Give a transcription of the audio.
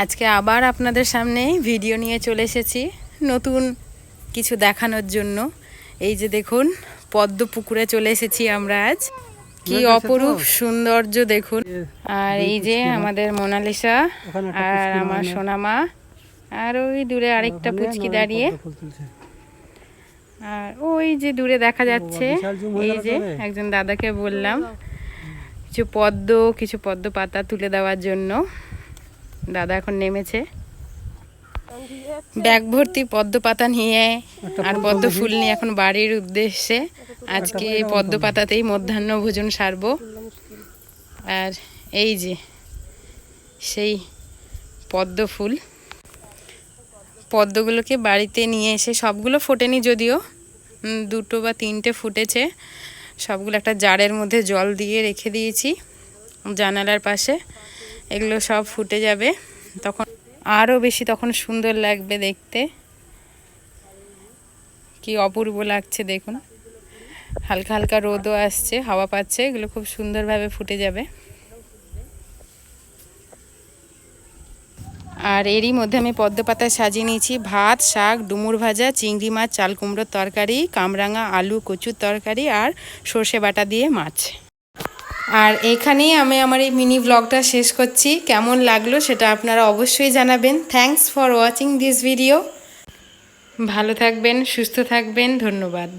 আজকে আবার আপনাদের সামনে ভিডিও নিয়ে চলে এসেছি নতুন কিছু দেখানোর জন্য। এই যে দেখুন পদ্ম পুকুরে চলে এসেছি আমরা আজ। কি অপরূপ সৌন্দর্য দেখুন। আর এই যে আমাদের মোনালিসা আর আমার সোনামা। আর ওই দূরে আরেকটা পুচকি দাঁড়িয়ে। আর ওই যে দূরে দেখা যাচ্ছে এই যে একজন দাদাকে বললাম কিছু পদ্ম কিছু পদ্ম পাতা তুলে দেওয়ার জন্য। দাদা এখন নেমেছে। ব্যাগ ভর্তি, পদ্ম পাতা নিয়ে আর পদ্ম ফুল নিয়ে এখন বাড়ির উদ্দেশ্যে। আজকে পদ্ম পাতাতেই মধ্যাহ্ন ভোজন সারবো। আর এই যে, সেই পদ্ম ফুল। পদ্মগুলোকে বাড়িতে নিয়ে এসে সবগুলো ফোটেনি যদিও। দুটো বা তিনটে ফুটেছে। সবগুলো একটা জারের মধ্যে জল দিয়ে রেখে দিয়েছি জানালার পাশে। এগুলো সব ফুটে যাবে। তখন আরও বেশি তখন সুন্দর লাগবে দেখতে। কি অপূর্ব লাগছে দেখুন। হালকা হালকা রোদও আসছে, হাওয়া পাচ্ছে, এগুলো খুব সুন্দরভাবে ফুটে যাবে। আর এরই মধ্যে আমি পদ্ম পাতায় সাজিয়ে নিয়েছি। ভাত, শাক, ডুমুর ভাজা, চিংড়ি মাছ, চাল কুমড়োর তরকারি, কামরাঙা, আলু, কচুর তরকারি আর সর্ষে বাটা দিয়ে মাছ। আর এখানেই আমি আমার এই মিনি ব্লগটা শেষ করছি। কেমন লাগল সেটা আপনারা অবশ্যই জানাবেন। Thanks for watching this video ভালো থাকবেন, সুস্থ থাকবেন, ধন্যবাদ।